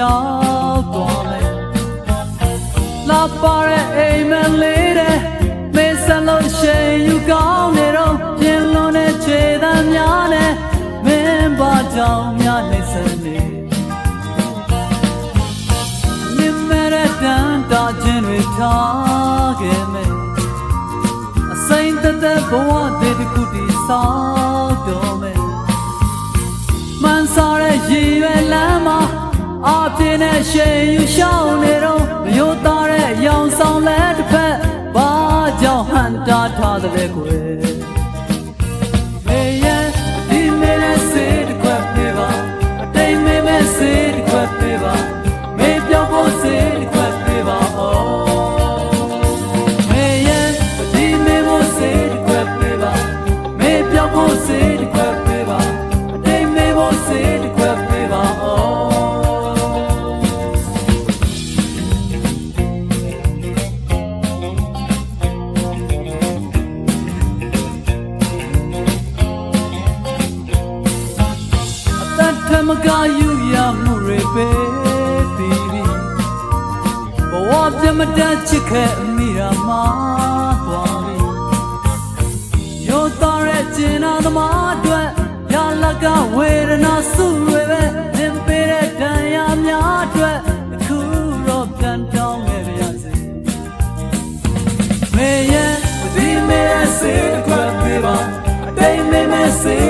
တော်တန်လေးမှာရှောက်သွားမယ်လာပါတဲ့အိမ်မလေးတဲ့မေးစလို့ရှိရင်ယူကောင်းနေတော့ပြင်လွန်တဲ့ခြေသံများနဲ့မင်းပါကြောင်များနေစနေမြင်မဲ့တဲ့တန်တာခြင်းတွေထားခဲ့မယ်အစိမ့်သက်သက်ဘဝတည်းတစ်ခုတည်ဆော အပြင်းနဲ့ရှိန်ယူရှောင်းနေတော့မျိုးသားတဲ့ရောင်ဆောင်လဲတစ်ဖက်ဘာကြောင့်ဟန်တာထားတဲ့လဲကွယ် မကယူရမှုတွေပဲပြီးပြီဘဝပြမတတ်ချစ်ခဲ့အမိရာမှာသွားပြီရောသားရဲ့ကျင်နာသမားအတွက်ရလကဝေဒနာစုတွေပဲသင်ပေးတဲ့ဒဏ်ရာများအတွက်အခုတော့ပြန်တောင်းခဲ့ပါရစေမေရဲ့ဒီမေရဲ့စေတခွက်ပေးပါအတိမ်မေမေစေတခွက်ပေးပါမေ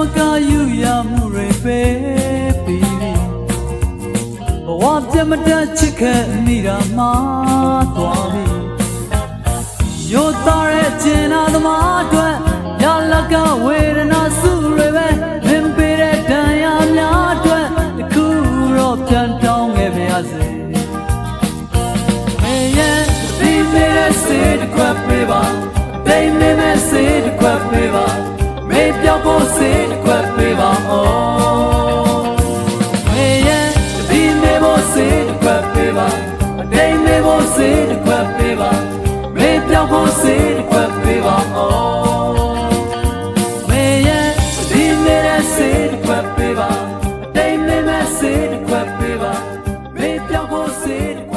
မကယူရမှုတွေပဲပြီးပြီဘဝပြမတတ်ချစ်ခဲ့မိတာမှာသွားပြီရိုးသားတဲ့ကျင်နာသမားအတွက်ရလကဝေဒနာစုတွေပဲမင်းပေးတဲ့ဒဏ်ရာများအတွက်တခုတော့ပြန်တောင်းခဲ့ပါရစေမေရဲ့ဒီမေရဲ့စေတခွက်ပေးပါဒိမေမဲ့စေတခွက်ပေးပါ မေးပြောဖို့စေတစ်ခွက်ပေးပါအောင်မေးရဲ့ဒီမေးဖို့စေတစ်ခွက်ပေးပါအတိတ်မေးဖို့စေတစ်ခွက်ပေးပါမေးပြောဖို့စေတစ်ခွက်ပေးပါအောင်မေးရဲ့ဒီမေးရဲ့စေတစ်ခွက်ပေးပါအတိတ်မေးမဲ့စေတစ်ခွက်ပေးပါမေးပြောဖို့စေတစ်